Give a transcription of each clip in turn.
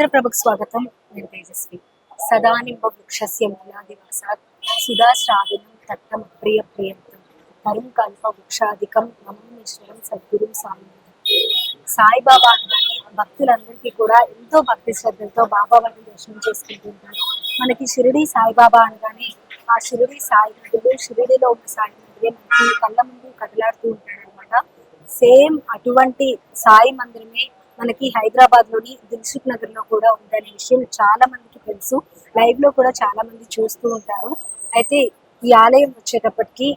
ఆంధ్రప్రభకు స్వాగతం. నేను తేజస్వి. సదానింబ వృక్షస్య మూలాదివాసాత్ సుధాశ్రావినం తట్టం ప్రియ ప్రియంతం తరుం కల్ప వృక్షాధికం నమోమేశ్వరం సద్గురు స్వామి సాయిబాబా అనగానే భక్తులందరికీ కూడా ఎంతో భక్తి శ్రద్ధలతో బాబా వారిని దర్శనం చేసుకుంటూ ఉంటారు. మనకి షిరిడి సాయిబాబా అనగానే ఆ షిరిడి సాయి నదులు షిరిడిలో ఉన్న సాయి నదులే మనకి కళ్ళ ముందు కదలాడుతూ ఉంటాడు అనమాట సేమ్ అటువంటి సాయి మందిరమే మనకి హైదరాబాద్లోని దిల్సుఖ్ నగర్లో కూడా ఉందనే విషయం చాలా మందికి తెలుసు. లైవ్లో కూడా చాలా మంది చూస్తూ ఉంటారు. అయితే ఈ ఆలయం వచ్చేటప్పటికి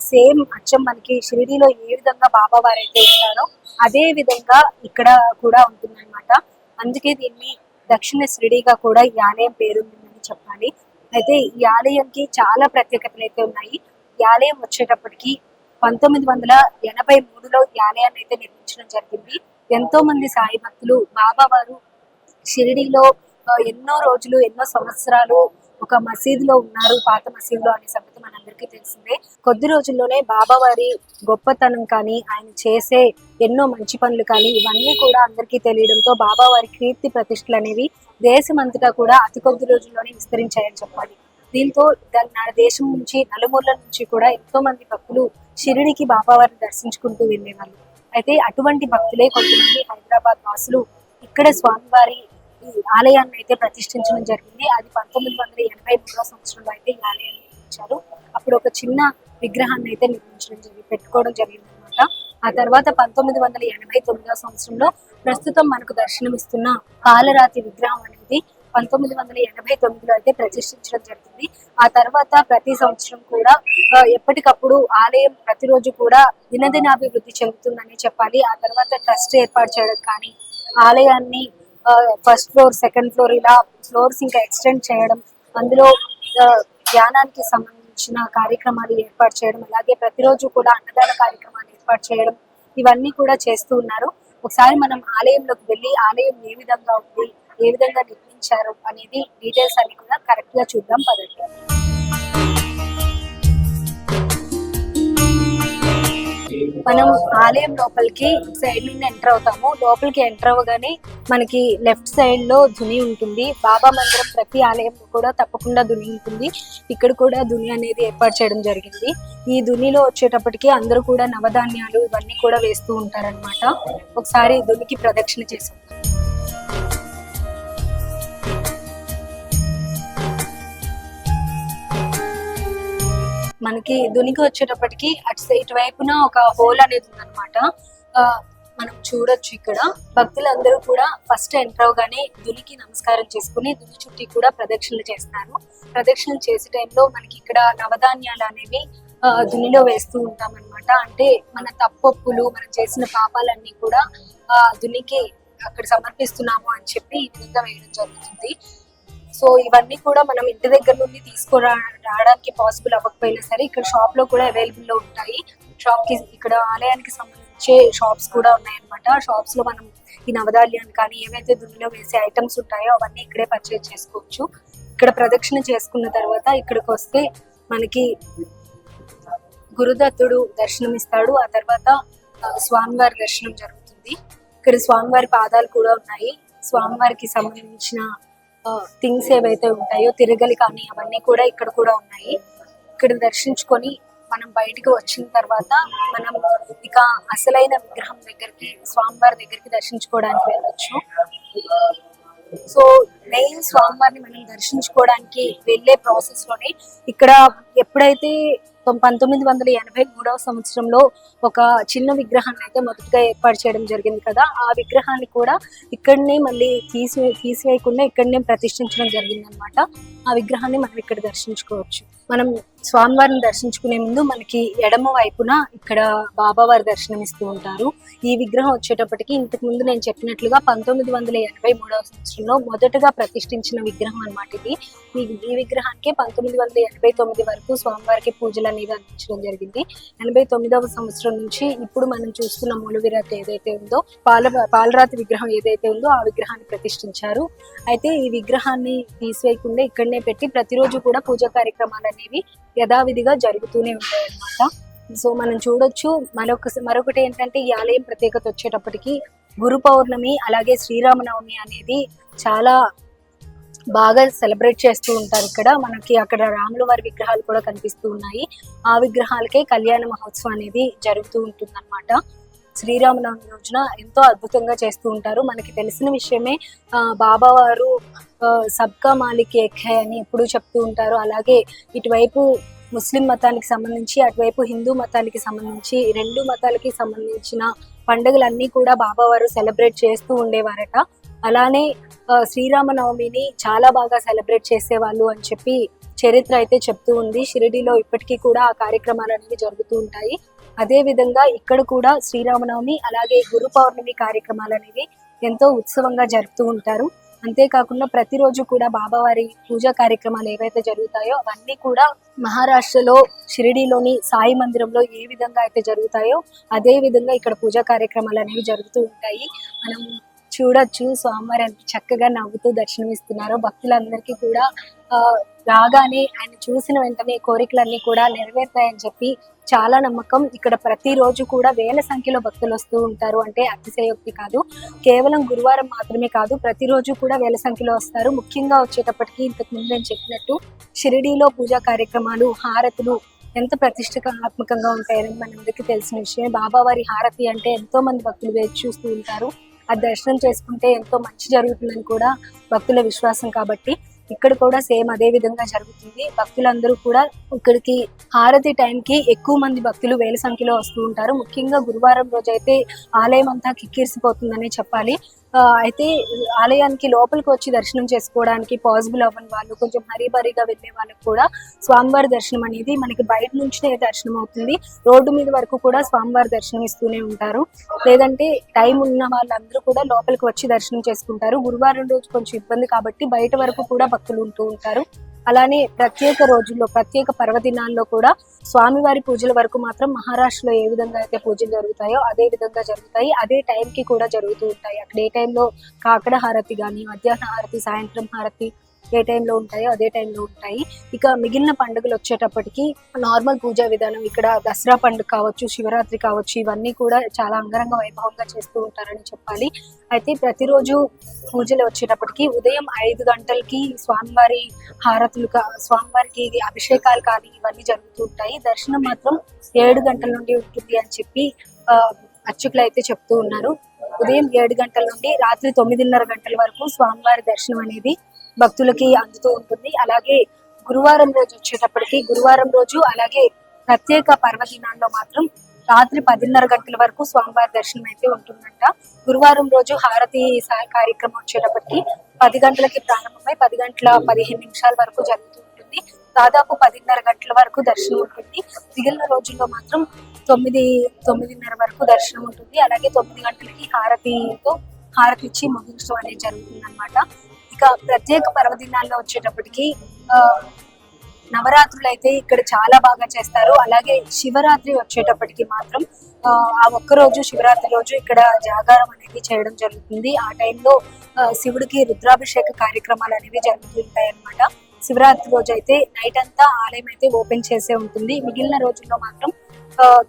సేమ్ అచ్చం మనకి షిరిడీలో ఏ విధంగా బాబా అయితే ఉంటారో అదే విధంగా ఇక్కడ కూడా ఉంటుందన్నమాట. అందుకే దీన్ని దక్షిణ షిరిడీగా కూడా ఈ ఆలయం పేరుందని చెప్పాలి. అయితే ఈ ఆలయంకి చాలా ప్రత్యేకతలు అయితే ఉన్నాయి. ఈ ఆలయం వచ్చేటప్పటికి పంతొమ్మిది వందల ఎనభై మూడులో ఈ ఆలయాన్ని అయితే నిర్మించడం జరిగింది. ఎంతో మంది సాయి భక్తులు బాబా వారు షిరిడీలో ఎన్నో రోజులు ఎన్నో సంవత్సరాలు ఒక మసీదులో ఉన్నారు పాత మసీదులో అనే సంగతి మనందరికీ తెలిసిందే. కొద్ది రోజుల్లోనే బాబా వారి గొప్పతనం కానీ ఆయన చేసే ఎన్నో మంచి పనులు కానీ ఇవన్నీ కూడా అందరికీ తెలియడంతో బాబా వారి కీర్తి ప్రతిష్టలు అనేవి దేశమంతటా కూడా అతి కొద్ది రోజుల్లోనే విస్తరించాయని చెప్పాలి. దీంతో దాని నా దేశం నుంచి నలుమూలల నుంచి కూడా ఎంతో మంది భక్తులు షిరిడికి బాబా వారిని దర్శించుకుంటూ వెళ్ళేవాళ్ళు. అయితే అటువంటి భక్తులే కొంతమంది హైదరాబాద్ వాసులు ఇక్కడ స్వామివారి ఆలయాన్ని అయితే ప్రతిష్ఠించడం జరిగింది. అది పంతొమ్మిది వందల ఎనభై మూడో సంవత్సరంలో అయితే ఈ ఆలయాన్ని నిర్మించారు అప్పుడు ఒక చిన్న విగ్రహాన్ని అయితే నిర్మించడం జరిగింది పెట్టుకోవడం జరిగింది అనమాట ఆ తర్వాత పంతొమ్మిది వందల ఎనభై తొమ్మిదో సంవత్సరంలో ప్రస్తుతం మనకు దర్శనమిస్తున్న కాలరాతి విగ్రహం అనేది పంతొమ్మిది వందల ఎనభై తొమ్మిదిలో అయితే ప్రతిష్ఠించడం జరిగింది. ఆ తర్వాత ప్రతి సంవత్సరం కూడా ఎప్పటికప్పుడు ఆలయం ప్రతిరోజు కూడా దినదినాభివృద్ధి చెందుతుందని చెప్పాలి. ఆ తర్వాత ట్రస్ట్ ఏర్పాటు చేయడం కానీ ఆలయాన్ని ఫస్ట్ ఫ్లోర్ సెకండ్ ఫ్లోర్ ఇలా ఫ్లోర్స్ ఇంకా ఎక్స్టెండ్ చేయడం అందులో ధ్యానానికి సంబంధించిన కార్యక్రమాలు ఏర్పాటు చేయడం అలాగే ప్రతిరోజు కూడా అన్నదాన కార్యక్రమాలు ఏర్పాటు చేయడం ఇవన్నీ కూడా చేస్తూ ఉన్నారు. ఒకసారి మనం ఆలయంలోకి వెళ్ళి ఆలయం ఏ విధంగా ఉంది ఏ విధంగా నిర్మించారు అనేది డీటెయిల్స్ అన్ని కూడా కరెక్ట్గా చూద్దాం. పదండి. మనం ఆలయం లోపలికి సైడ్ నుండి ఎంటర్ అవుతాము. లోపలికి ఎంటర్ అవ్వగానే మనకి లెఫ్ట్ సైడ్లో ధుని ఉంటుంది. బాబా మందిరం ప్రతి ఆలయంలో కూడా తప్పకుండా దుని ఉంటుంది. ఇక్కడ కూడా దుని అనేది ఏర్పాటు చేయడం జరిగింది. ఈ దునిలో వచ్చేటప్పటికి అందరూ కూడా నవధాన్యాలు ఇవన్నీ కూడా వేస్తూ ఉంటారన్నమాట. ఒకసారి దునికి ప్రదక్షిణ చేసాం మనకి దునికి వచ్చేటప్పటికి అటు సైడ్ ఒక హోల్ అనేది ఉందన్నమాట. ఆ, మనం చూడొచ్చు ఇక్కడ. భక్తులందరూ కూడా ఫస్ట్ ఎంటర్ అవగానే దునికి నమస్కారం చేసుకుని దుని చుట్టి కూడా ప్రదక్షిణలు చేస్తారు. ప్రదక్షిణలు చేసే టైంలో మనకి ఇక్కడ నవధాన్యాలు అనేవి ఆ, దునిలో వేస్తూ ఉంటాం అనమాట అంటే మన తప్పొప్పులు మనం చేసిన పాపాలన్నీ కూడా ఆ దునికి అక్కడ సమర్పిస్తున్నాము అని చెప్పి ఈ విధంగా వేయడం జరుగుతుంది. సో ఇవన్నీ కూడా మనం ఇంటి దగ్గర నుండి తీసుకురా రావడానికి పాసిబుల్ అవ్వకపోయినా సరే ఇక్కడ షాప్లో కూడా అవైలబుల్లో ఉంటాయి. షాప్కి ఇక్కడ ఆలయానికి సంబంధించే షాప్స్ కూడా ఉన్నాయన్నమాట. షాప్స్లో మనం ఈ నవధాన్యాన్ని కానీ ఏవైతే దున్నిలో వేసే ఐటమ్స్ ఉంటాయో అవన్నీ ఇక్కడే పర్చేజ్ చేసుకోవచ్చు. ఇక్కడ ప్రదక్షిణ చేసుకున్న తర్వాత ఇక్కడికి వస్తే మనకి గురుదత్తుడు దర్శనం ఇస్తాడు ఆ తర్వాత స్వామివారి దర్శనం జరుగుతుంది. ఇక్కడ స్వామివారి పాదాలు కూడా ఉన్నాయి. స్వామివారికి సంబంధించిన థింగ్స్ ఏవైతే ఉంటాయో తిరగలి కానీ అవన్నీ కూడా ఇక్కడ కూడా ఉన్నాయి. ఇక్కడ దర్శించుకొని మనం బయటికి వచ్చిన తర్వాత మనం ఇక అసలైన విగ్రహం దగ్గరికి స్వామివారి దగ్గరికి దర్శించుకోవడానికి వెళ్ళొచ్చు. సో మెయిన్ స్వామివారిని మనం దర్శించుకోవడానికి వెళ్ళే ప్రాసెస్లోనే ఇక్కడ ఎప్పుడైతే పంతొమ్మిది వందల ఎనభై మూడవ సంవత్సరంలో ఒక చిన్న విగ్రహాన్ని అయితే మొదటగా ఏర్పాటు చేయడం జరిగింది కదా ఆ విగ్రహాన్ని కూడా ఇక్కడనే మళ్ళీ తీసి తీసివేయకుండా ఇక్కడనే ప్రతిష్ఠించడం జరిగింది అనమాట ఆ విగ్రహాన్ని మనం ఇక్కడ దర్శించుకోవచ్చు. మనం స్వామివారిని దర్శించుకునే ముందు మనకి ఎడమ వైపున ఇక్కడ బాబావారి దర్శనం ఇస్తూ ఉంటారు. ఈ విగ్రహం వచ్చేటప్పటికి ఇంతకు ముందు నేను చెప్పినట్లుగా పంతొమ్మిది వందల ఎనభై మూడవ సంవత్సరంలో మొదటగా ప్రతిష్ఠించిన విగ్రహం అన్నమాట ఇది. ఈ విగ్రహానికి పంతొమ్మిది వందల ఎనభై తొమ్మిది వరకు స్వామివారికి పూజలు అనేది అందించడం జరిగింది. ఎనభై తొమ్మిదవ సంవత్సరం నుంచి ఇప్పుడు మనం చూస్తున్న మూలవిరాట్ ఏదైతే ఉందో పాల పాలరాతి విగ్రహం ఏదైతే ఉందో ఆ విగ్రహాన్ని ప్రతిష్ఠించారు. అయితే ఈ విగ్రహాన్ని తీసివేయకుండా ఇక్కడనే పెట్టి ప్రతిరోజు కూడా పూజా కార్యక్రమాలు అనేవి యథావిధిగా జరుగుతూనే ఉంటాయి అన్నమాట. సో మనం చూడొచ్చు మరొక మరొకటి ఏంటంటే ఈ ఆలయం ప్రత్యేకత వచ్చేటప్పటికి గురు పౌర్ణమి అలాగే శ్రీరామనవమి అనేది చాలా బాగా సెలబ్రేట్ చేస్తూ ఉంటారు ఇక్కడ. మనకి అక్కడ రాముల వారి విగ్రహాలు కూడా కనిపిస్తూ ఉన్నాయి. ఆ విగ్రహాలకే కళ్యాణ మహోత్సవం అనేది జరుగుతూ ఉంటుంది అనమాట శ్రీరామనవమి రోజున ఎంతో అద్భుతంగా చేస్తూ ఉంటారు. మనకి తెలిసిన విషయమే ఆ, బాబా వారు సబ్కా మాలిక్ ఏక్ అని ఎప్పుడూ చెప్తూ ఉంటారు. అలాగే ఇటువైపు ముస్లిం మతానికి సంబంధించి అటువైపు హిందూ మతానికి సంబంధించి రెండు మతాలకి సంబంధించిన పండుగలన్నీ కూడా బాబా వారు సెలబ్రేట్ చేస్తూ ఉండేవారట. అలానే శ్రీరామనవమిని చాలా బాగా సెలబ్రేట్ చేసేవాళ్ళు అని చెప్పి చరిత్ర అయితే చెప్తూ ఉంది. షిరిడిలో ఇప్పటికీ కూడా ఆ కార్యక్రమాలు అనేవి జరుగుతూ ఉంటాయి. అదే విధంగా ఇక్కడ కూడా శ్రీరామనవమి అలాగే గురు పౌర్ణమి కార్యక్రమాలు అనేవి ఎంతో ఉత్సవంగా జరుపుతూ ఉంటారు. అంతేకాకుండా ప్రతిరోజు కూడా బాబావారి పూజా కార్యక్రమాలు ఏవైతే జరుగుతాయో అవన్నీ కూడా మహారాష్ట్రలో షిరిడీలోని సాయి మందిరంలో ఏ విధంగా అయితే జరుగుతాయో అదే విధంగా ఇక్కడ పూజా కార్యక్రమాలు అనేవి జరుగుతూ ఉంటాయి. మనం చూడొచ్చు. స్వామివారు ఎంత చక్కగా నవ్వుతూ దర్శనమిస్తున్నారు భక్తులందరికీ కూడా ఆ, రాగానే ఆయన చూసిన వెంటనే కోరికలన్నీ కూడా నెరవేరుతాయని చెప్పి చాలా నమ్మకం. ఇక్కడ ప్రతిరోజు కూడా వేల సంఖ్యలో భక్తులు వస్తూ ఉంటారు. అంటే అతిశయోక్తి కాదు. కేవలం గురువారం మాత్రమే కాదు ప్రతిరోజు కూడా వేల సంఖ్యలో వస్తారు. ముఖ్యంగా వచ్చేటప్పటికి ఇంతకు ముందు నేను చెప్పినట్టు షిరిడీలో పూజా కార్యక్రమాలు హారతులు ఎంత ప్రతిష్టాత్మకంగా ఉంటాయని మనందరికీ తెలిసిన విషయం బాబావారి హారతి అంటే ఎంతో మంది భక్తులు వేచి చూస్తూ ఉంటారు. ఆ దర్శనం చేసుకుంటే ఎంతో మంచి జరుగుతుందని కూడా భక్తుల విశ్వాసం కాబట్టి ఇక్కడ కూడా సేమ్ అదే విధంగా జరుగుతుంది. భక్తులందరూ కూడా ఇక్కడికి హారతి టైంకి ఎక్కువ మంది భక్తులు వేల సంఖ్యలో వస్తూ ఉంటారు. ముఖ్యంగా గురువారం రోజు అయితే ఆలయం అంతా కిక్కిరిసిపోతుందనే చెప్పాలి. అయితే ఆలయానికి లోపలికి వచ్చి దర్శనం చేసుకోవడానికి పాసిబుల్ అవ్వని వాళ్ళు కొంచెం హరీబరీగా వెళ్ళే వాళ్ళకి కూడా స్వామివారి దర్శనం అనేది మనకి బయట నుంచే దర్శనం అవుతుంది. రోడ్డు మీద వరకు కూడా స్వామివారి దర్శనం ఇస్తూనే ఉంటారు. లేదంటే టైం ఉన్న వాళ్ళందరూ కూడా లోపలికి వచ్చి దర్శనం చేసుకుంటారు. గురువారం రోజు కొంచెం ఇబ్బంది కాబట్టి బయట వరకు కూడా భక్తులు ఉంటూ ఉంటారు. అలానే ప్రత్యేక రోజుల్లో ప్రత్యేక పర్వదినాల్లో కూడా స్వామివారి పూజల వరకు మాత్రం మహారాష్ట్రలో ఏ విధంగా అయితే పూజలు జరుగుతాయో అదే విధంగా జరుగుతాయి. అదే టైంకి కూడా జరుగుతూ ఉంటాయి. అక్కడ ఏ టైంలో కాకడ హారతి కానీ మధ్యాహ్న హారతి సాయంత్రం హారతి ఏ టైంలో ఉంటాయో అదే టైంలో ఉంటాయి. ఇక మిగిలిన పండుగలు వచ్చేటప్పటికి నార్మల్ పూజా విధానం ఇక్కడ దసరా పండుగ కావచ్చు శివరాత్రి కావచ్చు ఇవన్నీ కూడా చాలా అంగరంగ వైభవంగా చేస్తూ ఉంటారని చెప్పాలి. అయితే ప్రతిరోజు పూజలు వచ్చేటప్పటికి ఉదయం ఐదు గంటలకి స్వామివారి హారతులు కా- స్వామివారికి అభిషేకాలు కానీ ఇవన్నీ జరుగుతూ ఉంటాయి. దర్శనం మాత్రం ఏడు గంటల నుండి ఉంటుంది అని చెప్పి అర్చకులు అయితే చెప్తూ ఉన్నారు. ఉదయం ఏడు గంటల నుండి రాత్రి తొమ్మిదిన్నర గంటల వరకు స్వామివారి దర్శనం అనేది భక్తులకి అందుతూ ఉంటుంది. అలాగే గురువారం రోజు వచ్చేటప్పటికి గురువారం రోజు అలాగే ప్రత్యేక పర్వదినాల్లో మాత్రం రాత్రి పదిన్నర గంటల వరకు స్వామివారి దర్శనం అయితే ఉంటుందంట. గురువారం రోజు హారతి సహాయ కార్యక్రమం వచ్చేటప్పటికి పది గంటలకి ప్రారంభమై పది గంటల పదిహేను నిమిషాల వరకు జరుగుతూ ఉంటుంది. దాదాపు పదిన్నర గంటల వరకు దర్శనం ఉంటుంది. మిగిలిన రోజుల్లో మాత్రం తొమ్మిది తొమ్మిదిన్నర వరకు దర్శనం ఉంటుంది. అలాగే తొమ్మిది గంటలకి హారతితో హారతి ఇచ్చి ముగించడం అనేది జరుగుతుంది అనమాట ఇక ప్రత్యేక పర్వదినాల్లో వచ్చేటప్పటికి నవరాత్రులు అయితే ఇక్కడ చాలా బాగా చేస్తారు. అలాగే శివరాత్రి వచ్చేటప్పటికి మాత్రం ఆ, ఒక్క రోజు శివరాత్రి రోజు ఇక్కడ జాగారం అనేది చేయడం జరుగుతుంది. ఆ టైంలో శివుడికి రుద్రాభిషేక కార్యక్రమాలు అనేవి జరుగుతుంటాయి అనమాట శివరాత్రి రోజు అయితే నైట్ అంతా ఆలయం అయితే ఓపెన్ చేసే ఉంటుంది. మిగిలిన రోజుల్లో మాత్రం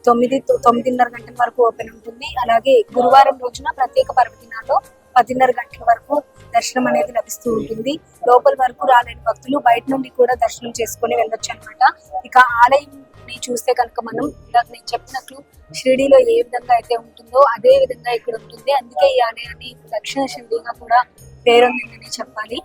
తొమ్మిది తొమ్మిదిన్నర గంటల వరకు ఓపెన్ ఉంటుంది. అలాగే గురువారం రోజున ప్రత్యేక పర్వదినాల్లో పదిన్నర గంటల వరకు దర్శనం అనేది లభిస్తూ ఉంటుంది. లోపల వరకు రాలేని భక్తులు బయట నుండి కూడా దర్శనం చేసుకొని వెళ్ళొచ్చు అనమాట ఇక ఆలయం ని చూస్తే కనుక మనం ఇందాక నేను చెప్పినట్లు షిరిడీలో ఏ విధంగా అయితే ఉంటుందో అదే విధంగా ఇక్కడ ఉంటుంది. అందుకే ఈ ఆలయాన్ని దక్షిణ షిరిడీగా కూడా పేరొందిందని చెప్పాలి.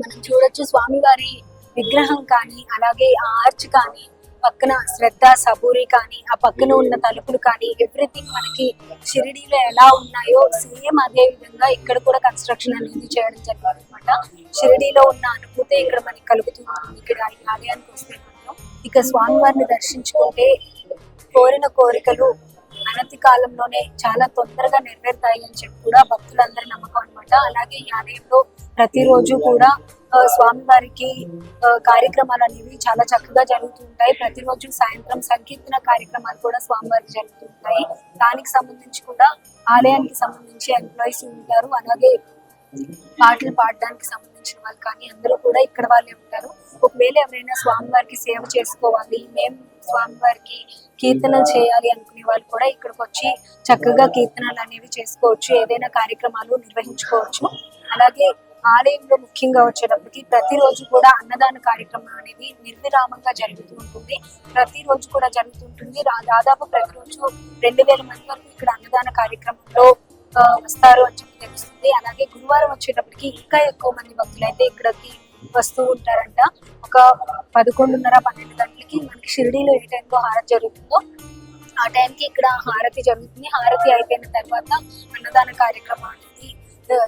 మనం చూడొచ్చు స్వామివారి విగ్రహం కానీ అలాగే ఆర్చ్ కానీ పక్కన శ్రద్ధ సబూరి కానీ ఆ పక్కన ఉన్న తలుపులు కానీ ఎవ్రీథింగ్ మనకి షిరిడీలో ఎలా ఉన్నాయో సేమ్ అదే విధంగా ఇక్కడ కూడా కన్స్ట్రక్షన్ అనేది చేయడం జరిగింది అనమాట షిరిడీలో ఉన్న అనుభూతి ఇక్కడ మనకి కలుగుతుంది. ఇక్కడ ఈ ఆలయానికి వస్తే ఇక స్వామివారిని దర్శించుకుంటే కోరిన కోరికలు అనతి కాలంలోనే చాలా తొందరగా నెరవేరుతాయి అని చెప్పి కూడా భక్తులందరి నమ్మకం అన్నమాట. అలాగే ఈ ఆలయంలో ప్రతిరోజు కూడా స్వామి వారికి కార్యక్రమాలు అనేవి చాలా చక్కగా జరుగుతూ ఉంటాయి ప్రతిరోజు సాయంత్రం సంకీర్తన కార్యక్రమాలు కూడా స్వామివారికి జరుగుతుంటాయి. దానికి సంబంధించి కూడా ఆలయానికి సంబంధించి ఎంప్లాయీస్ ఉంటారు అలాగే పాటలు పాడడానికి సంబంధించిన వాళ్ళు కానీ అందరూ కూడా ఇక్కడ వాళ్ళే ఉంటారు. ఒకవేళ ఎవరైనా స్వామివారికి సేవ చేసుకోవాలి మేము స్వామివారికి కీర్తనలు చేయాలి అనుకునే వాళ్ళు కూడా ఇక్కడికి వచ్చి చక్కగా కీర్తనలు అనేవి చేసుకోవచ్చు ఏదైనా కార్యక్రమాలు నిర్వహించుకోవచ్చు. అలాగే ఆలయంలో ముఖ్యంగా వచ్చేటప్పటికి ప్రతిరోజు కూడా అన్నదాన కార్యక్రమం అనేది నిర్విరామంగా జరుగుతూ ఉంటుంది. ప్రతిరోజు కూడా జరుగుతుంటుంది దాదాపు ప్రతిరోజు రెండు వేల మంది వరకు ఇక్కడ అన్నదాన కార్యక్రమంలో వస్తారు అని చెప్పి తెలుస్తుంది. అలాగే గురువారం వచ్చేటప్పటికి ఇంకా ఎక్కువ మంది భక్తులు అయితే ఇక్కడికి వస్తూ ఉంటారంట. ఒక పదకొండున్నర పన్నెండు గంటలకి మనకి షిరిడీలో ఏ టైంలో హారతి జరుగుతుందో ఆ టైంకి ఇక్కడ హారతి జరుగుతుంది. హారతి అయిపోయిన తర్వాత అన్నదాన కార్యక్రమం అనేది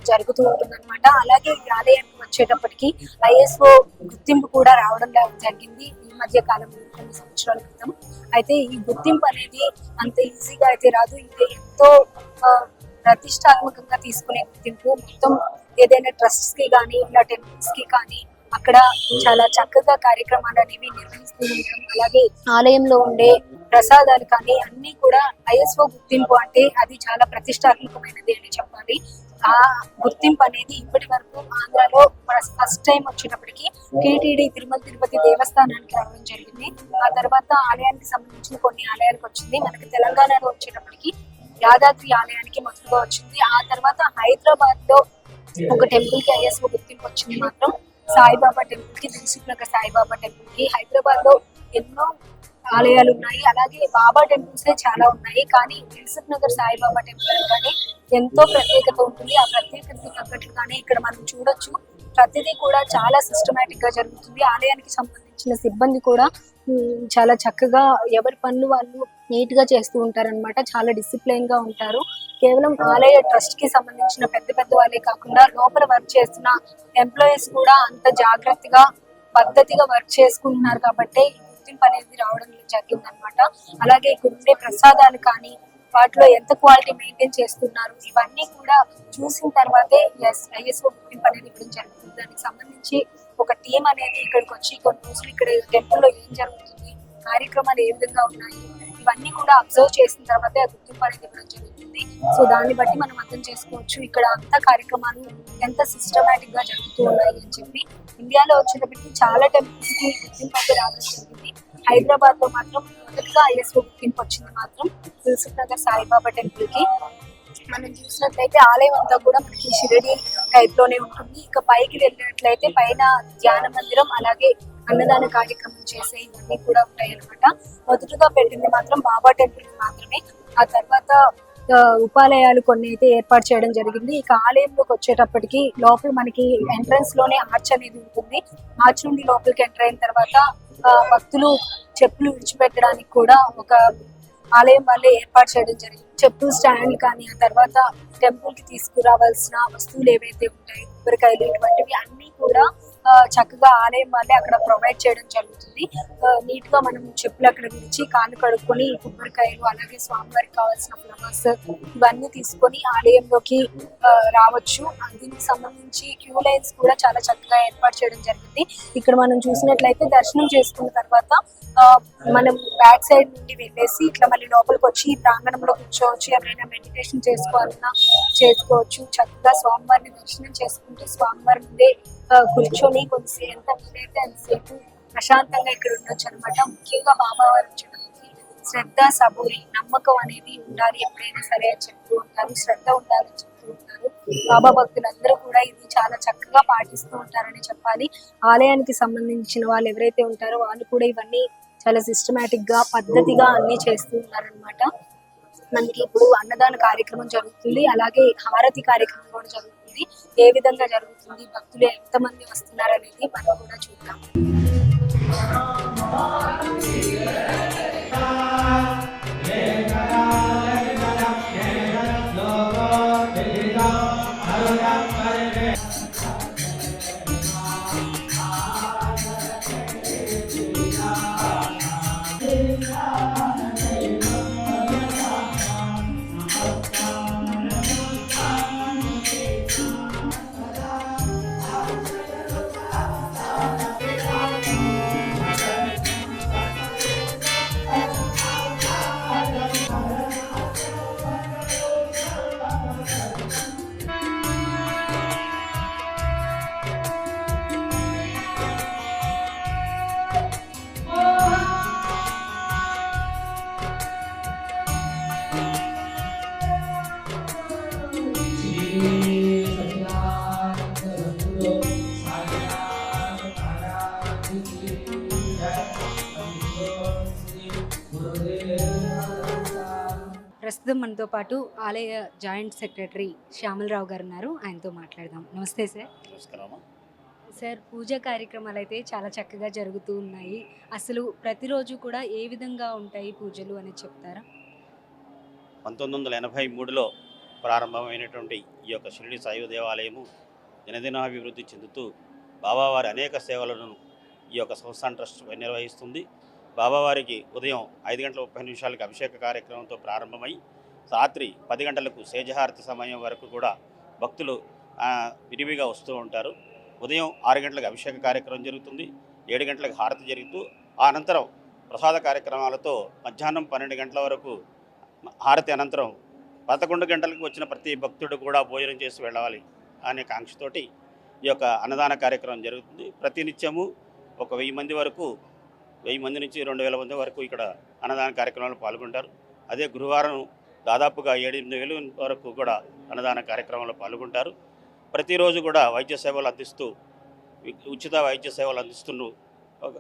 జరుగుతూ ఉంటుంది అనమాట అలాగే ఈ ఆలయానికి వచ్చేటప్పటికి ఐఎస్ఓ గుర్తింపు కూడా రావడం జరిగింది ఈ మధ్య కాలంలో కొన్ని సంవత్సరాల క్రితం. అయితే ఈ గుర్తింపు అనేది అంత ఈజీగా అయితే రాదు. ఇది ఎంతో ప్రతిష్టాత్మకంగా తీసుకునే గుర్తింపు మొత్తం ఏదైనా ట్రస్ట్స్కి కానీ ఇలా టెంపుల్స్కి కానీ అక్కడ చాలా చక్కగా కార్యక్రమాలు అనేవి నిర్వహిస్తూ ఉంటాం. అలాగే ఆలయంలో ఉండే ప్రసాదాలు కానీ అన్ని కూడా ఐఎస్ఓ గుర్తింపు అంటే అది చాలా ప్రతిష్టాత్మకమైనది అని చెప్పాలి. ఆ గుర్తింపు అనేది ఇప్పటి వరకు ఆంధ్రాలో ఫస్ట్ టైం వచ్చినప్పటికీ టీటీడీ తిరుమల తిరుపతి దేవస్థానానికి రావడం జరిగింది. ఆ తర్వాత ఆలయానికి సంబంధించిన కొన్ని ఆలయాలకు వచ్చింది. మనకి తెలంగాణలో వచ్చేటప్పటికి యాదాద్రి ఆలయానికి మొదలుగా వచ్చింది. ఆ తర్వాత హైదరాబాద్లో ఒక టెంపుల్కి ఐఎస్ గుర్తింపు వచ్చింది మాత్రం. సాయిబాబా టెంపుల్కి దిల్సుఖ్ నగర్ సాయిబాబా టెంపుల్కి. హైదరాబాద్లో ఎన్నో ఆలయాలు ఉన్నాయి. అలాగే బాబా టెంపుల్స్ చాలా ఉన్నాయి. కానీ దిల్సుఖ్ నగర్ సాయిబాబా టెంపుల్ అనగానే ఎంతో ప్రత్యేకత ఉంటుంది. ఆ ప్రత్యేకతకి తగ్గట్లుగానే ఇక్కడ మనం చూడొచ్చు. ప్రతిదీ కూడా చాలా సిస్టమేటిక్గా జరుగుతుంది. ఆలయానికి సంబంధించిన సిబ్బంది కూడా చాలా చక్కగా ఎవరి పనులు వాళ్ళు నీట్గా చేస్తూ ఉంటారన్నమాట. చాలా డిసిప్లైన్గా ఉంటారు. కేవలం ఆలయ ట్రస్ట్కి సంబంధించిన పెద్ద పెద్ద వాళ్ళే కాకుండా లోపల వర్క్ చేస్తున్న ఎంప్లాయీస్ కూడా అంత జాగ్రత్తగా పద్ధతిగా వర్క్ చేసుకుంటున్నారు కాబట్టి గుర్తింపు అనేది రావడం జరిగిందనమాట అలాగే ఇక్కడ ఉండే ప్రసాదాలు కానీ వాటిలో ఎంత క్వాలిటీ మెయింటైన్ చేస్తున్నారు ఇవన్నీ కూడా చూసిన తర్వాతే ఎస్ ఐఎస్ఓ గుర్తింపు అనేది ఇప్పుడు జరుగుతుంది. దానికి సంబంధించి ఒక టీం అనేది ఇక్కడికి వచ్చి కొన్ని రోజులు ఇక్కడ టెంపుల్లో ఏం జరుగుతుంది కార్యక్రమాలు ఏ విధంగా ఉన్నాయి ఇవన్నీ కూడా అబ్జర్వ్ చేసిన తర్వాతే ఆ గుర్తింపు అనేది ఇవ్వడం జరుగుతుంది. సో దాన్ని బట్టి మనం అర్థం చేసుకోవచ్చు ఇక్కడ అంత కార్యక్రమాలు ఎంత సిస్టమేటిక్గా జరుగుతూ ఉన్నాయి అని చెప్పి. ఇండియాలో వచ్చినప్పటికీ చాలా టెంపుల్స్కి గుర్తింపు అయితే రావడం జరిగింది. హైదరాబాద్లో మాత్రం మొదటిగా ఐఎస్ఓ గుర్తింపు వచ్చింది మాత్రం దిల్సుఖ్ నగర్ సాయిబాబా టెంపుల్కి. మనం చూసినట్లయితే ఆలయం అంతా కూడా మనకి షిరిడి టైప్లోనే ఉంటుంది. ఇక పైకి వెళ్ళినట్లయితే పైన ధ్యాన మందిరం అలాగే అన్నదాన కార్యక్రమం చేసే ఇవన్నీ కూడా ఉంటాయి అనమాట మొదటగా పెట్టింది మాత్రం బాబా టెంపుల్ మాత్రమే. ఆ తర్వాత ఉపాలయాలు కొన్ని అయితే ఏర్పాటు చేయడం జరిగింది. ఇక ఆలయంలోకి వచ్చేటప్పటికి లోపల మనకి ఎంట్రన్స్లోనే ఆర్చ్ అనేది ఉంటుంది. ఆర్చ్ నుండి లోపలికి ఎంటర్ అయిన తర్వాత ఆ, భక్తులు చెప్పులు విడిచిపెట్టడానికి కూడా ఒక ఆలయం వాళ్ళే ఏర్పాటు చేయడం జరిగింది. చెప్పులు స్టాండ్ కానీ ఆ తర్వాత టెంపుల్కి తీసుకురావాల్సిన వస్తువులు ఏవైతే ఉంటాయి కొబ్బరికాయలు ఇటువంటివి అన్ని కూడా చక్కగా ఆలయం వాళ్ళే అక్కడ ప్రొవైడ్ చేయడం జరుగుతుంది. నీట్గా మనం చెప్పులు అక్కడ విడిచి కాళ్ళు కడుక్కొని కొబ్బరికాయలు అలాగే స్వామివారికి కావాల్సిన ఫ్లవర్స్ ఇవన్నీ తీసుకొని ఆలయంలోకి రావచ్చు. దీనికి సంబంధించి క్యూ లైన్స్ కూడా చాలా చక్కగా ఏర్పాటు చేయడం జరిగింది. ఇక్కడ మనం చూసినట్లయితే దర్శనం చేసుకున్న తర్వాత ఆ, మనం బ్యాక్ సైడ్ నుండి వెళ్ళేసి ఇట్లా మళ్ళీ లోపలికి వచ్చి ప్రాంగణంలో కూర్చోవచ్చు. ఎవరైనా మెడిటేషన్ చేసుకోవాలన్నా చేసుకోవచ్చు. చక్కగా స్వామివారిని దర్శనం చేసుకుంటూ స్వామివారి ముందే కూర్చొని కొంచెం ఎంత వీలైతే అంతసేపు ప్రశాంతంగా ఇక్కడ ఉండొచ్చు అనమాట ముఖ్యంగా బాబా వారు వచ్చేటప్పటికి శ్రద్ధ సబూరి నమ్మకం అనేది ఉండాలి ఎప్పుడైనా సరే అని చెప్తూ ఉంటారు. శ్రద్ధ ఉండాలని చెప్తూ ఉంటారు. బాబా భక్తులందరూ కూడా ఇది చాలా చక్కగా పాటిస్తూ ఉంటారని చెప్పాలి. ఆలయానికి సంబంధించిన వాళ్ళు ఎవరైతే ఉంటారో వాళ్ళు కూడా ఇవన్నీ చాలా సిస్టమేటిక్గా పద్ధతిగా అన్ని చేస్తూ ఉన్నారనమాట మనకి ఇప్పుడు అన్నదాన కార్యక్రమం జరుగుతుంది. అలాగే హారతి కార్యక్రమం కూడా జరుగుతుంది. అనేది ఏ విధంగా జరుగుతుంది భక్తులు ఎంతమంది వస్తున్నారు అనేది మనం కూడా చూద్దాం Yeah. ప్రస్తుతం మనతో పాటు ఆలయ జాయింట్ సెక్రటరీ శ్యామలరావు గారు ఉన్నారు. ఆయనతో మాట్లాడదాం. నమస్తే సార్. నమస్కారం సార్ పూజ కార్యక్రమాలు అయితే చాలా చక్కగా జరుగుతూ ఉన్నాయి. అసలు ప్రతిరోజు కూడా ఏ విధంగా ఉంటాయి పూజలు అని చెప్తారా? పంతొమ్మిది వందల ఎనభై మూడులో ప్రారంభమైనటువంటి ఈ యొక్క షిరిడి సాయి దేవాలయము దినదినాభివృద్ధి చెందుతూ బాబావారి అనేక సేవలను ఈ యొక్క సంస్థాన ట్రస్ట్ నిర్వహిస్తుంది. బాబావారికి ఉదయం ఐదు గంటల ముప్పై నిమిషాలకు అభిషేక కార్యక్రమంతో ప్రారంభమై రాత్రి పది గంటలకు సేజహారతి సమయం వరకు కూడా భక్తులు విరివిగా వస్తూ ఉంటారు. ఉదయం ఆరు గంటలకు అభిషేక కార్యక్రమం జరుగుతుంది. ఏడు గంటలకు హారతి జరుగుతూ అనంతరం ప్రసాద కార్యక్రమాలతో మధ్యాహ్నం పన్నెండు గంటల వరకు హారతి అనంతరం పదకొండు గంటలకు వచ్చిన ప్రతి భక్తుడు కూడా భోజనం చేసి వెళ్ళాలి అనే కాంక్షతోటి ఈ యొక్క అన్నదాన కార్యక్రమం జరుగుతుంది. ప్రతి నిత్యము ఒక వెయ్యి మంది వరకు వెయ్యి మంది నుంచి రెండు వేల మంది వరకు ఇక్కడ అన్నదాన కార్యక్రమాలు పాల్గొంటారు. అదే గురువారం దాదాపుగా ఏడెనిమిది వేల వేలు వరకు కూడా అన్నదాన కార్యక్రమంలో పాల్గొంటారు. ప్రతిరోజు కూడా వైద్య సేవలు అందిస్తూ ఉచిత వైద్య సేవలు అందిస్తున్న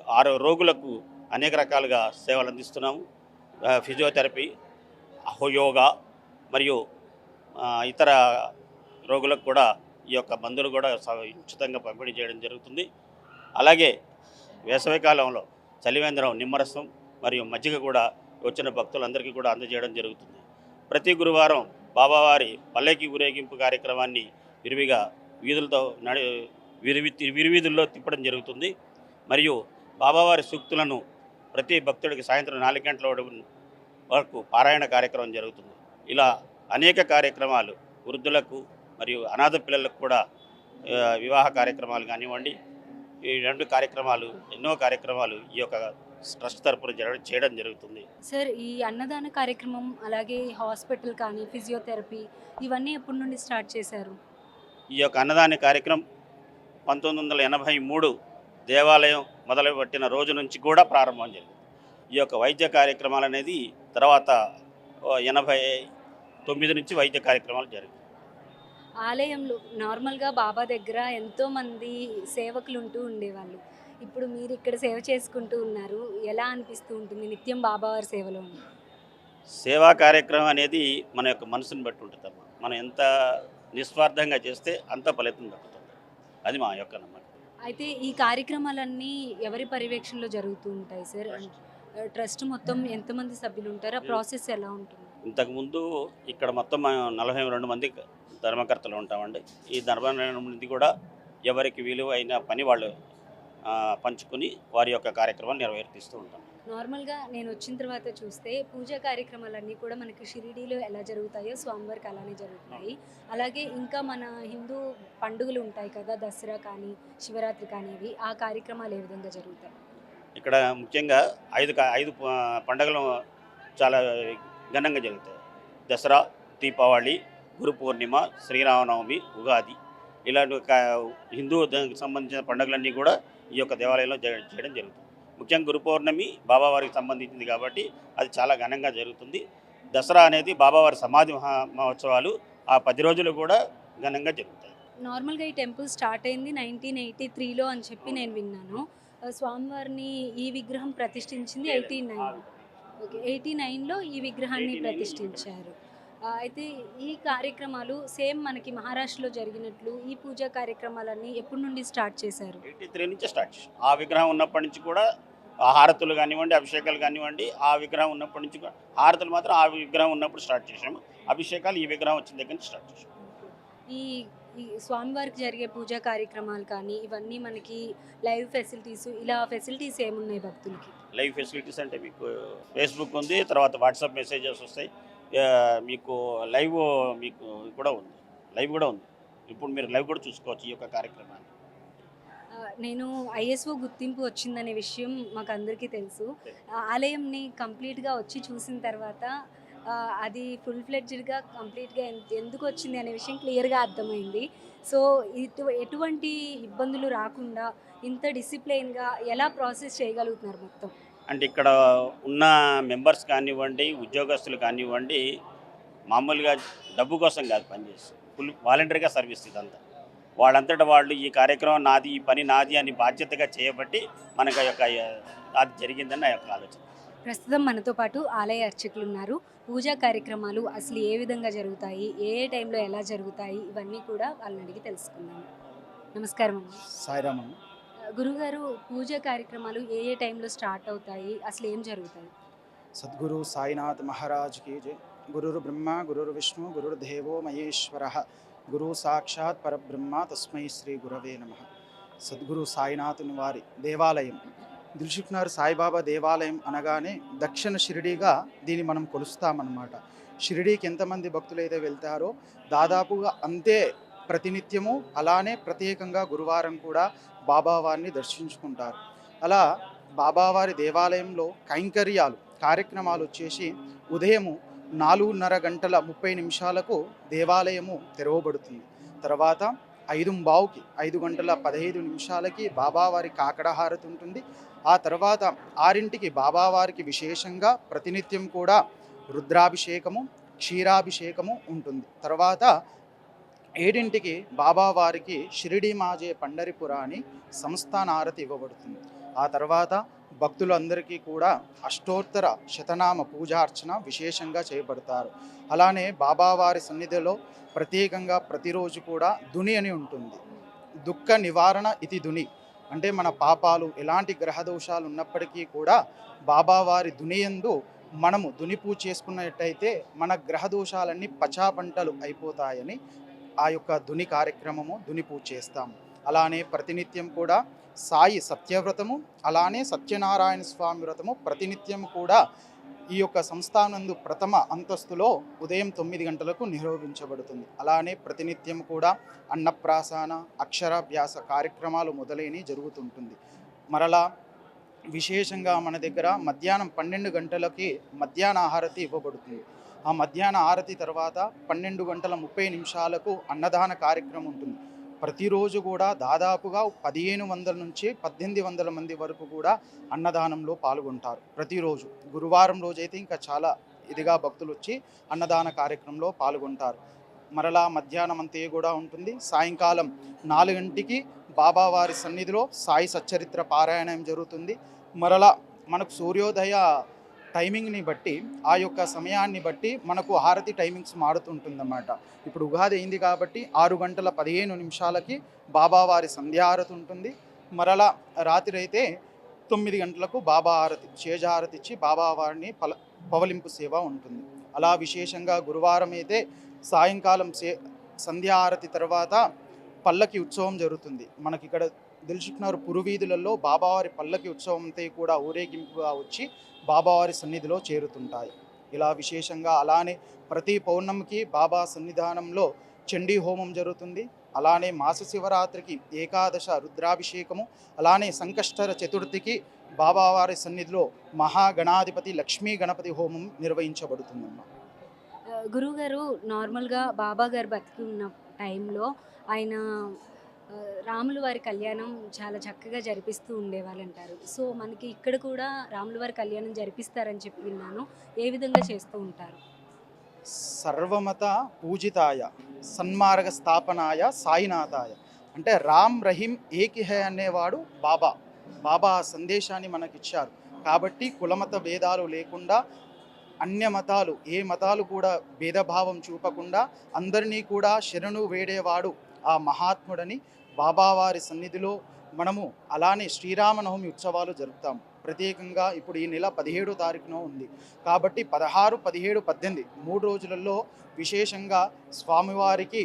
ఆరు రోగులకు అనేక రకాలుగా సేవలు అందిస్తున్నాము. ఫిజియోథెరపీ యోగా మరియు ఇతర రోగులకు కూడా ఈ యొక్క మందులు కూడా స- ఉచితంగా పంపిణీ చేయడం జరుగుతుంది. అలాగే వేసవి కాలంలో చలివేంద్రం నిమ్మరసం మరియు మజ్జిగ కూడా వచ్చిన భక్తులందరికీ కూడా అందజేయడం జరుగుతుంది. ప్రతి గురువారం బాబావారి పల్లెకి ఊరేగింపు కార్యక్రమాన్ని విరివిగా వీధులతో నడి విరివి విరివీధుల్లో తిప్పడం జరుగుతుంది. మరియు బాబావారి సూక్తులను ప్రతి భక్తుడికి సాయంత్రం నాలుగు గంటల వరకు- పారాయణ కార్యక్రమం జరుగుతుంది. ఇలా అనేక కార్యక్రమాలు వృద్ధులకు మరియు అనాథ పిల్లలకు కూడా వివాహ కార్యక్రమాలు కానివ్వండి ఈ రెండు కార్యక్రమాలు ఎన్నో కార్యక్రమాలు ఈ యొక్క ట్రస్ట్ తరపున జరగ చేయడం జరుగుతుంది. సార్ ఈ అన్నదాన కార్యక్రమం అలాగే హాస్పిటల్ కానీ ఫిజియోథెరపీ ఇవన్నీ ఎప్పటి నుండి స్టార్ట్ చేశారు? ఈ యొక్క అన్నదాన కార్యక్రమం పంతొమ్మిది వందల ఎనభై మూడు దేవాలయం మొదలుపెట్టిన రోజు నుంచి కూడా ప్రారంభం జరిగింది. ఈ యొక్క వైద్య కార్యక్రమాలు అనేది తర్వాత ఎనభై తొమ్మిది నుంచి వైద్య కార్యక్రమాలు జరిగాయి ఆలయంలో నార్మల్గా బాబా దగ్గర ఎంతో మంది సేవకులు ఉంటూ ఉండేవాళ్ళు. ఇప్పుడు మీరు ఇక్కడ సేవ చేసుకుంటూ ఉన్నారు. ఎలా అనిపిస్తూ ఉంటుంది నిత్యం బాబావారి సేవలో? సేవా కార్యక్రమం అనేది మన యొక్క మనసుని బట్టి ఉంటుందమ్మా మనం ఎంత నిస్వార్థంగా చేస్తే అంత ఫలితం దక్కుతుంది. అది మా యొక్క నమ్మకం. అయితే ఈ కార్యక్రమాలన్నీ ఎవరి పర్యవేక్షణలో జరుగుతూ ఉంటాయి సార్? ట్రస్ట్ మొత్తం ఎంతమంది సభ్యులు ఉంటారు? ఆ ప్రాసెస్ ఎలా ఉంటుంది? ఇంతకుముందు ఇక్కడ మొత్తం నలభై రెండు మంది ధర్మకర్తలు ఉంటామండి. ఈ మంది కూడా ఎవరికి విలువ అయిన పని వాళ్ళు పంచుకుని వారి యొక్క కార్యక్రమాలు నెరవేర్తిస్తూ ఉంటాం. నార్మల్గా నేను వచ్చిన తర్వాత చూస్తే పూజా కార్యక్రమాలన్నీ కూడా మనకి షిరిడీలో ఎలా జరుగుతాయో స్వామివారికి అలానే జరుగుతాయి అలాగే ఇంకా మన హిందూ పండుగలు ఉంటాయి కదా దసరా కానీ శివరాత్రి కానీ ఇవి ఆ కార్యక్రమాలు ఏ విధంగా జరుగుతాయి? ఇక్కడ ముఖ్యంగా ఐదు ఐదు పండుగలు చాలా ఘనంగా జరుగుతాయి. దసరా దీపావళి గురు పూర్ణిమ శ్రీరామనవమి ఉగాది ఇలాంటి హిందూ సంబంధించిన పండుగలన్నీ కూడా ఈ యొక్క దేవాలయంలో చేయడం జరుగుతుంది. ముఖ్యంగా గురు పౌర్ణమి బాబావారికి సంబంధించింది కాబట్టి అది చాలా ఘనంగా జరుగుతుంది. దసరా అనేది బాబావారి సమాధి మహా మహోత్సవాలు ఆ పది రోజులు కూడా ఘనంగా జరుగుతాయి. నార్మల్గా ఈ టెంపుల్ స్టార్ట్ అయింది నైన్టీన్ ఎయిటీ త్రీలో అని చెప్పి నేను విన్నాను. స్వామివారిని ఈ విగ్రహం ప్రతిష్ఠించింది ఎయిటీ నైన్. ఓకే ఎయిటీ నైన్లో ఈ విగ్రహాన్ని 89 ప్రతిష్ఠించారు. అయితే ఈ కార్యక్రమాలు సేమ్ మనకి మహారాష్ట్రలో జరిగినట్లు ఈ పూజా కార్యక్రమాలన్నీ ఎప్పటి నుండి స్టార్ట్ చేశారు? ఎయిటీ త్రీ నుంచి స్టార్ట్ చేసాం ఆ విగ్రహం ఉన్నప్పటి నుంచి కూడా ఆ హారతులు కానివ్వండి అభిషేకాలు కానివ్వండి ఆ విగ్రహం ఉన్నప్పటి నుంచి హారతులు మాత్రం ఆ విగ్రహం ఉన్నప్పుడు స్టార్ట్ చేసాము అభిషేకాలు ఈ విగ్రహం వచ్చిన దగ్గర నుంచి స్టార్ట్ చేసాం ఈ ఈ స్వామివారికి జరిగే పూజా కార్యక్రమాలు కానీ ఇవన్నీ మనకి లైవ్ ఫెసిలిటీస్ ఇలా ఫెసిలిటీస్ ఏమున్నాయి భక్తులకి? లైవ్ ఫెసిలిటీస్ అంటే మీకు ఫేస్బుక్ ఉంది తర్వాత వాట్సాప్ మెసేజెస్ వస్తాయి. మీకు లైవ్ మీకు కూడా ఉంది. లైవ్ కూడా ఉంది. ఇప్పుడు మీరు లైవ్ కూడా చూసుకోవచ్చు ఈ యొక్క కార్యక్రమాన్ని. నేను ఐఎస్ఓ గుర్తింపు వచ్చిందనే విషయం మాకు అందరికీ తెలుసు. ఆలయంని కంప్లీట్గా వచ్చి చూసిన తర్వాత అది ఫుల్ ఫ్లెడ్జ్డ్గా కంప్లీట్గా ఎందుకు వచ్చింది అనే విషయం క్లియర్గా అర్థమైంది. సో ఇటు ఎటువంటి ఇబ్బందులు రాకుండా ఇంత డిసిప్లైన్గా ఎలా ప్రాసెస్ చేయగలుగుతున్నారు మొత్తం? అంటే ఇక్కడ ఉన్న మెంబర్స్ కానివ్వండి ఉద్యోగస్తులు కానివ్వండి మామూలుగా డబ్బు కోసం కాదు పనిచేసి ఫుల్ వాలంటరీగా సర్వీస్ ఇదంతా. వాళ్ళంతటా వాళ్ళు ఈ కార్యక్రమం నాది ఈ పని నాది అని బాధ్యతగా చేయబట్టి మనకు ఆ యొక్క అది జరిగిందని నా యొక్క ఆలోచన. ప్రస్తుతం మనతో పాటు ఆలయ అర్చకులు ఉన్నారు. పూజా కార్యక్రమాలు అసలు ఏ విధంగా జరుగుతాయి? ఏ ఏ టైంలో ఎలా జరుగుతాయి? ఇవన్నీ కూడా వాళ్ళని అడిగి తెలుసుకుందాం. నమస్కారం అండి సాయిరామ్ అమ్మ. గురుగారు పూజా కార్యక్రమాలు ఏ ఏ టైంలో స్టార్ట్ అవుతాయి? అసలు ఏం జరుగుతాయి? సద్గురు సాయినాథ్ మహారాజ్ కీ జై. గురుర్ బ్రహ్మ గురుర్ విష్ణు గురుర్ దేవో మహేశ్వర. గురు సాక్షాత్ పరబ్రహ్మ తస్మై శ్రీ గురవే నమ. సద్గురు సాయినాథుని వారి దేవాలయం. దిల్సుఖ్నగర్ సాయిబాబా దేవాలయం అనగానే దక్షిణ షిరిడీగా దీన్ని మనం కొలుస్తామన్నమాట. షిరిడీకి ఎంతమంది భక్తులు అయితే వెళ్తారో దాదాపుగా అంతే ప్రతినిత్యము అలానే ప్రత్యేకంగా గురువారం కూడా బాబావారిని దర్శించుకుంటారు. అలా బాబావారి దేవాలయంలో కైంకర్యాలు కార్యక్రమాలు వచ్చేసి ఉదయము నాలుగున్నర గంటల ముప్పై నిమిషాలకు దేవాలయము తెరవబడుతుంది. తర్వాత ఐదు బావుకి ఐదు గంటల పదహైదు నిమిషాలకి బాబావారి కాకడహారతి ఉంటుంది. ఆ తర్వాత ఆరింటికి బాబావారికి విశేషంగా ప్రతినిత్యం కూడా రుద్రాభిషేకము క్షీరాభిషేకము ఉంటుంది. తర్వాత ఏడింటికి బాబావారికి షిరిడి మాజే పండరిపుర అని సంస్థానారతి ఇవ్వబడుతుంది. ఆ తర్వాత భక్తులందరికీ కూడా అష్టోత్తర శతనామ పూజార్చన విశేషంగా చేయబడతారు అలానే బాబావారి సన్నిధిలో ప్రత్యేకంగా ప్రతిరోజు కూడా దుని అని ఉంటుంది. దుఃఖ నివారణ ఇది దుని. అంటే మన పాపాలు ఎలాంటి గ్రహ దోషాలు ఉన్నప్పటికీ కూడా బాబావారి దునియందు మనము దుని పూజ చేసుకున్నట్టయితే మన గ్రహ దోషాలన్నీ పచాపంటలు అయిపోతాయని ఆ యొక్క ధుని కార్యక్రమము ధుని పూజ చేస్తాము. అలానే ప్రతినిత్యం కూడా సాయి సత్యవ్రతము అలానే సత్యనారాయణ స్వామి వ్రతము ప్రతినిత్యం కూడా ఈ యొక్క సంస్థానందు ప్రథమ అంతస్తులో ఉదయం తొమ్మిది గంటలకు నిర్వహించబడుతుంది అలానే ప్రతినిత్యం కూడా అన్నప్రాసన అక్షరాభ్యాస కార్యక్రమాలు మొదలైనవి జరుగుతుంటుంది. మరలా విశేషంగా మన దగ్గర మధ్యాహ్నం పన్నెండు గంటలకి మధ్యాహ్న ఆహారతి ఇవ్వబడుతుంది. ఆ మధ్యాహ్న ఆరతి తర్వాత పన్నెండు గంటల ముప్పై నిమిషాలకు అన్నదాన కార్యక్రమం ఉంటుంది. ప్రతిరోజు కూడా దాదాపుగా పదిహేను వందల నుంచి పద్దెనిమిది వందల మంది వరకు కూడా అన్నదానంలో పాల్గొంటారు. ప్రతిరోజు గురువారం రోజైతే ఇంకా చాలా ఇదిగా భక్తులు వచ్చి అన్నదాన కార్యక్రమంలో పాల్గొంటారు. మరలా మధ్యాహ్నం అంతే కూడా ఉంటుంది. సాయంకాలం నాలుగంటికి బాబావారి సన్నిధిలో సాయి సచ్చరిత్ర పారాయణం జరుగుతుంది. మరలా మనకు సూర్యోదయ టైమింగ్ని బట్టి ఆ యొక్క సమయాన్ని బట్టి మనకు హారతి టైమింగ్స్ మారుతుంటుందన్నమాట. ఇప్పుడు ఉగాది అయింది కాబట్టి ఆరు గంటల పదిహేను నిమిషాలకి బాబావారి సంధ్యాహారతి ఉంటుంది. మరలా రాత్రి అయితే తొమ్మిది గంటలకు బాబా హారతి చేజహారతి ఇచ్చి బాబావారిని పల పవలింపు సేవ ఉంటుంది. అలా విశేషంగా గురువారం అయితే సాయంకాలం సే సంధ్యాహారతి తర్వాత పల్లకి ఉత్సవం జరుగుతుంది. మనకి ఇక్కడ దిల్సుఖ్నగర్ పురువీధులలో బాబావారి పల్లకి ఉత్సవం అంతా కూడా ఊరేగింపుగా వచ్చి బాబావారి సన్నిధిలో చేరుతుంటాయి. ఇలా విశేషంగా అలానే ప్రతి పౌర్ణమికి బాబా సన్నిధానంలో చండీ హోమం జరుగుతుంది. అలానే మాస శివరాత్రికి ఏకాదశ రుద్రాభిషేకము అలానే సంకష్టర చతుర్థికి బాబావారి సన్నిధిలో మహాగణాధిపతి లక్ష్మీ గణపతి హోమం నిర్వహించబడుతుందన్నమాట గురువుగారు నార్మల్గా బాబా గారు బతికి ఉన్న టైంలో ఆయన రాములు వారి కళ్యాణం చాలా చక్కగా జరిపిస్తూ ఉండేవాళ్ళు అంటారు సో మనకి ఇక్కడ కూడా రాములు వారి కళ్యాణం జరిపిస్తారని చెప్పి విన్నాను. ఏ విధంగా చేస్తూ ఉంటారు? సర్వమత పూజితాయ సన్మార్గ స్థాపనాయ సాయినాథాయ. అంటే రామ్ రహీం ఏకిహే అనేవాడు బాబా. బాబా ఆ సందేశాన్ని మనకిచ్చారు. కాబట్టి కులమత భేదాలు లేకుండా అన్య మతాలు ఏ మతాలు కూడా భేదభావం చూపకుండా అందరినీ కూడా శరణు వేడేవాడు ఆ మహాత్ముడని బాబావారి సన్నిధిలో మనము అలానే శ్రీరామనవమి ఉత్సవాలు జరుపుతాము ప్రత్యేకంగా ఇప్పుడు ఈ నెల పదిహేడో తారీఖున ఉంది. కాబట్టి పదహారు పదిహేడు పద్దెనిమిది మూడు రోజులలో విశేషంగా స్వామివారికి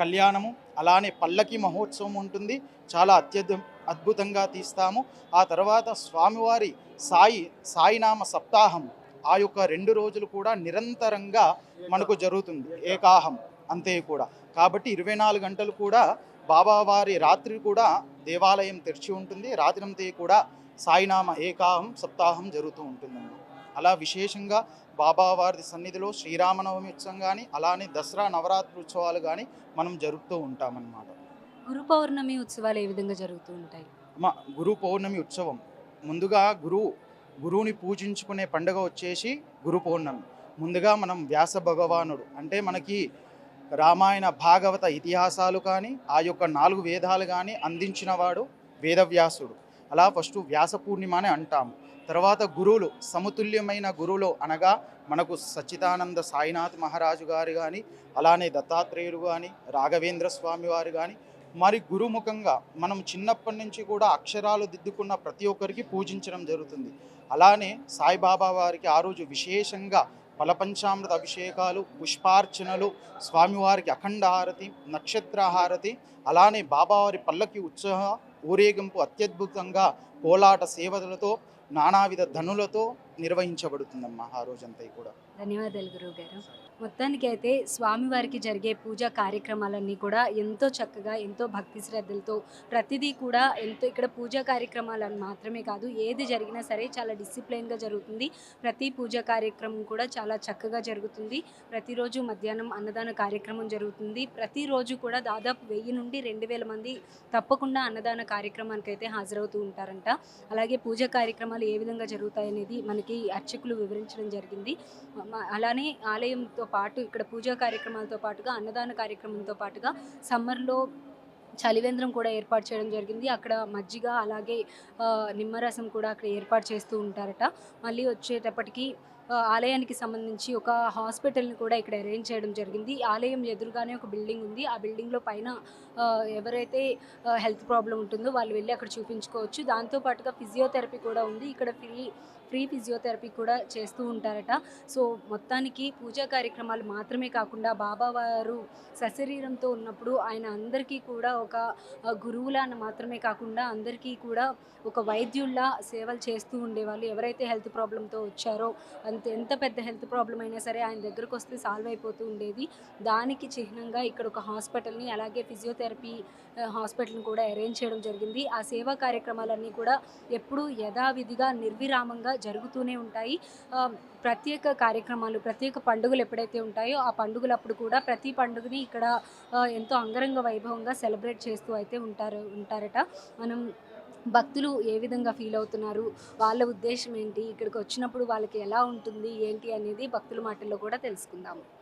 కళ్యాణము అలానే పల్లకి మహోత్సవం ఉంటుంది. చాలా అత్యద్భు అద్భుతంగా తీస్తాము. ఆ తర్వాత స్వామివారి సాయి సాయినామ సప్తాహం ఆ యొక్క రెండు రోజులు కూడా నిరంతరంగా మనకు జరుగుతుంది. ఏకాహం అంతే కూడా. కాబట్టి ఇరవై నాలుగు గంటలు కూడా బాబావారి రాత్రి కూడా దేవాలయం తెరిచి ఉంటుంది. రాత్రంతే కూడా సాయినామ ఏకాహం సప్తాహం జరుగుతూ ఉంటుందండి అలా విశేషంగా బాబావారి సన్నిధిలో శ్రీరామనవమి ఉత్సవం కానీ అలానే దసరా నవరాత్రి ఉత్సవాలు కానీ మనం జరుపుతూ ఉంటామన్నమాట. గురు పౌర్ణమి ఉత్సవాలు ఏ విధంగా జరుగుతూ ఉంటాయి? మా గురు పౌర్ణమి ఉత్సవం. ముందుగా గురువు గురువుని పూజించుకునే పండుగ వచ్చేసి గురు పౌర్ణమి. ముందుగా మనం వ్యాస భగవానుడు. అంటే మనకి రామాయణ భాగవత ఇతిహాసాలు కానీ ఆ యొక్క నాలుగు వేదాలు కానీ అందించినవాడు వేదవ్యాసుడు. అలా ఫస్ట్ వ్యాస పూర్ణిమ అని అంటాము. తర్వాత గురువులు సమతుల్యమైన గురువులు అనగా మనకు సచ్చిదానంద సాయినాథ్ మహారాజు గారు కానీ అలానే దత్తాత్రేయుడు కానీ రాఘవేంద్ర స్వామి వారు కానీ మరి గురుముఖంగా మనం చిన్నప్పటి నుంచి కూడా అక్షరాలు దిద్దుకున్న ప్రతి ఒక్కరికి పూజించడం జరుగుతుంది. అలానే సాయిబాబా వారికి ఆ రోజు విశేషంగా ఫలపంచామృత అభిషేకాలు పుష్పార్చనలు స్వామివారికి అఖండ హారతి నక్షత్ర హారతి అలానే బాబావారి పల్లకి ఉత్సాహ ఊరేగింపు అత్యద్భుతంగా కోలాట సేవలతో నానావిధ ధనులతో నిర్వహించబడుతుందమ్మా ఆ రోజంతా కూడా. ధన్యవాదాలు గురువు గారు మొత్తానికి అయితే స్వామివారికి జరిగే పూజా కార్యక్రమాలన్నీ కూడా ఎంతో చక్కగా ఎంతో భక్తి శ్రద్ధలతో ప్రతిదీ కూడా ఎంతో ఇక్కడ పూజా కార్యక్రమాలను మాత్రమే కాదు ఏది జరిగినా సరే చాలా డిసిప్లైన్గా జరుగుతుంది. ప్రతి పూజా కార్యక్రమం కూడా చాలా చక్కగా జరుగుతుంది. ప్రతిరోజు మధ్యాహ్నం అన్నదాన కార్యక్రమం జరుగుతుంది. ప్రతిరోజు కూడా దాదాపు వెయ్యి నుండి రెండు వేల మంది తప్పకుండా అన్నదాన కార్యక్రమానికి అయితే హాజరవుతూ ఉంటారంట. అలాగే పూజా కార్యక్రమాలు ఏ విధంగా జరుగుతాయనేది మనకి అర్చకులు వివరించడం జరిగింది. అలానే ఆలయంతో పాటు ఇక్కడ పూజా కార్యక్రమాలతో పాటుగా అన్నదాన కార్యక్రమంతో పాటుగా సమ్మర్లో చలివేంద్రం కూడా ఏర్పాటు చేయడం జరిగింది. అక్కడ మజ్జిగ అలాగే నిమ్మరసం కూడా అక్కడ ఏర్పాటు చేస్తూ ఉంటారట. మళ్ళీ వచ్చేటప్పటికి ఆలయానికి సంబంధించి ఒక హాస్పిటల్ని కూడా ఇక్కడ అరేంజ్ చేయడం జరిగింది. ఆలయం ఎదురుగానే ఒక బిల్డింగ్ ఉంది. ఆ బిల్డింగ్లో పైన ఎవరైతే హెల్త్ ప్రాబ్లం ఉంటుందో వాళ్ళు వెళ్ళి అక్కడ చూపించుకోవచ్చు. దాంతో పాటుగా ఫిజియోథెరపీ కూడా ఉంది. ఇక్కడ ఫ్రీ ఫ్రీ ఫిజియోథెరపీ కూడా చేస్తూ ఉంటారట. సో మొత్తానికి పూజా కార్యక్రమాలు మాత్రమే కాకుండా బాబావారు సశరీరంతో ఉన్నప్పుడు ఆయన అందరికీ కూడా ఒక గురువులా అని మాత్రమే కాకుండా అందరికీ కూడా ఒక వైద్యుల్లా సేవలు చేస్తూ ఉండేవాళ్ళు. ఎవరైతే హెల్త్ ప్రాబ్లంతో వచ్చారో అంత ఎంత పెద్ద హెల్త్ ప్రాబ్లం అయినా సరే ఆయన దగ్గరకు వస్తే సాల్వ్ అయిపోతూ ఉండేది. దానికి చిహ్నంగా ఇక్కడ ఒక హాస్పిటల్ని అలాగే ఫిజియోథెరపీ హాస్పిటల్ని కూడా అరేంజ్ చేయడం జరిగింది. ఆ సేవా కార్యక్రమాలన్నీ కూడా ఎప్పుడూ యథావిధిగా నిర్విరామంగా జరుగుతూనే ఉంటాయి. ప్రత్యేక కార్యక్రమాలు ప్రత్యేక పండుగలు ఎప్పుడైతే ఉంటాయో ఆ పండుగలప్పుడు కూడా ప్రతి పండుగని ఇక్కడ ఎంతో అంగరంగ వైభవంగా సెలబ్రేట్ చేస్తూ అయితే ఉంటారు ఉంటారట. మనం భక్తులు ఏ విధంగా ఫీల్ అవుతున్నారు వాళ్ళ ఉద్దేశం ఏంటి ఇక్కడికి వచ్చినప్పుడు వాళ్ళకి ఎలా ఉంటుంది ఏంటి అనేది భక్తుల మాటల్లో కూడా తెలుసుకుందాము.